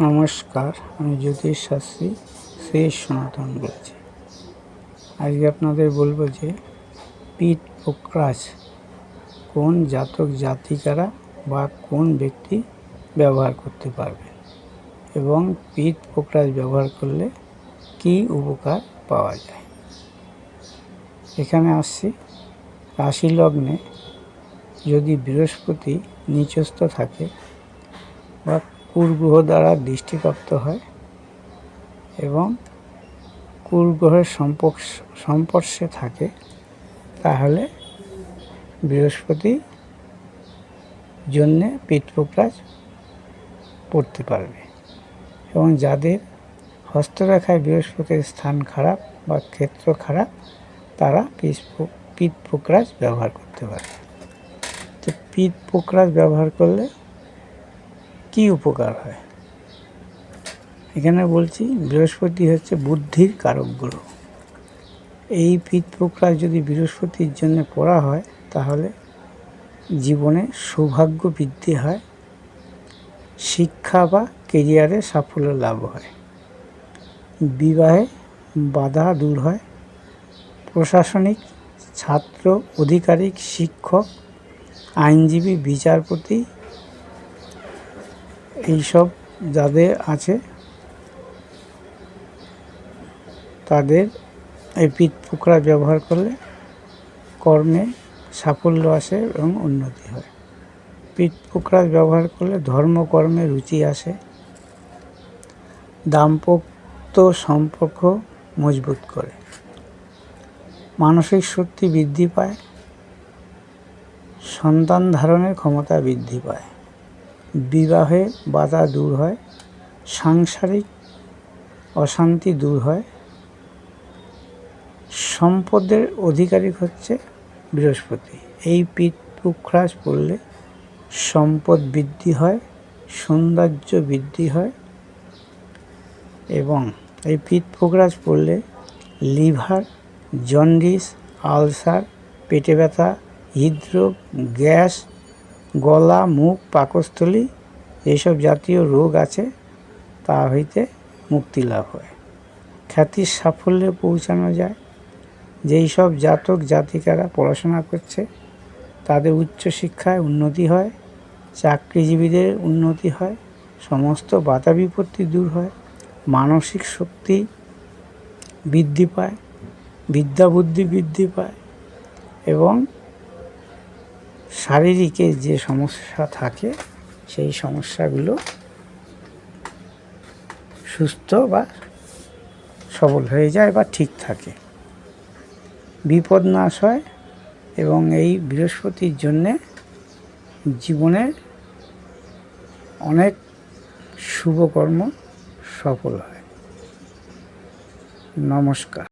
নমস্কার, আমি জ্যোতিষ শাস্ত্রী শেষ সনাতন বলছি। আজকে আপনাদের বলব যে, পিঠ পোকরাজ কোন জাতক জাতিকারা বা কোন ব্যক্তি ব্যবহার করতে পারবে? এবং পিঠ পোকরাজ ব্যবহার করলে কি উপকার পাওয়া যায়? এখানে আসছি। রাশি লগ্নে যদি বৃহস্পতি নিচস্থ থাকে বা কুরগ্রহ দ্বারা দৃষ্টিপ্রাপ্ত হয় এবং কুরগ্রহের সম্পর্ক সম্পর্শে থাকে, তাহলে বৃহস্পতি জন্যে পিতপোকরাজ পড়তে পারবে। এবং যাদের হস্তরেখায় বৃহস্পতির স্থান খারাপ বা ক্ষেত্র খারাপ, তারা পিত পোকরাজ ব্যবহার করতে পারে তো পিত পোকরাজ ব্যবহার করলে কি উপকার হয়? এখানে বলছি, বৃহস্পতি হচ্ছে বুদ্ধির কারক গ্রহ। এই পিত পোকরাজ যদি বৃহস্পতির জন্য পড়া হয়, তাহলে জীবনে সৌভাগ্য বৃদ্ধি হয়, শিক্ষা বা কেরিয়ারে সাফল্য লাভ হয়। বিবাহে বাধা দূর হয়। প্রশাসনিক, ছাত্র, অধিকারিক, শিক্ষক, আইনজীবী, বিচারপতি এইসব যাদের আছে, তাদের এই পিঠ পোকরা ব্যবহার করলে কর্মে সাফল্য আসে এবং উন্নতি হয়। পিঠ পোকরা ব্যবহার করলে ধর্মকর্মে রুচি আসে। দাম্পত্য সম্পর্ক মজবুত করে। মানসিক শক্তি বৃদ্ধি পায়। সন্তান ধারণের ক্ষমতা বৃদ্ধি পায়। বিবাহে বাধা দূর হয়, সাংসারিক অশান্তি দূর হয়, সম্পদের অধিকারী হচ্ছে বৃহস্পতি। এই পিঠ পুখরাজ পড়লে সম্পদ বৃদ্ধি হয়, সৌন্দর্য বৃদ্ধি হয় এবং এই পিঠ পুখরাজ পড়লে লিভার, জন্ডিস, আলসার, পেটে ব্যথা, হৃদরোগ, গ্যাস গলা, মুখ, পাকস্থলী এইসব জাতীয় রোগ আছে, তা হইতে মুক্তি লাভ হয়। খ্যাতির সাফল্যে পৌঁছানো যায়। যেই সব জাতক জাতিকারা পড়াশোনা করছে, তাদের উচ্চশিক্ষায় উন্নতি হয়, চাকরিজীবীদের উন্নতি হয়, সমস্ত বাধা বিপত্তি দূর হয়, মানসিক শক্তি বৃদ্ধি পায়, বিদ্যা বুদ্ধি বৃদ্ধি পায় এবং শারীরিকে যে সমস্যা থাকে, সেই সমস্যাগুলো সুস্থ বা সবল হয়ে যায় বা ঠিক থাকে। বিপদ নাশ হয় এবং এই বৃহস্পতির জন্যে জীবনের অনেক শুভকর্ম সফল হয়। নমস্কার।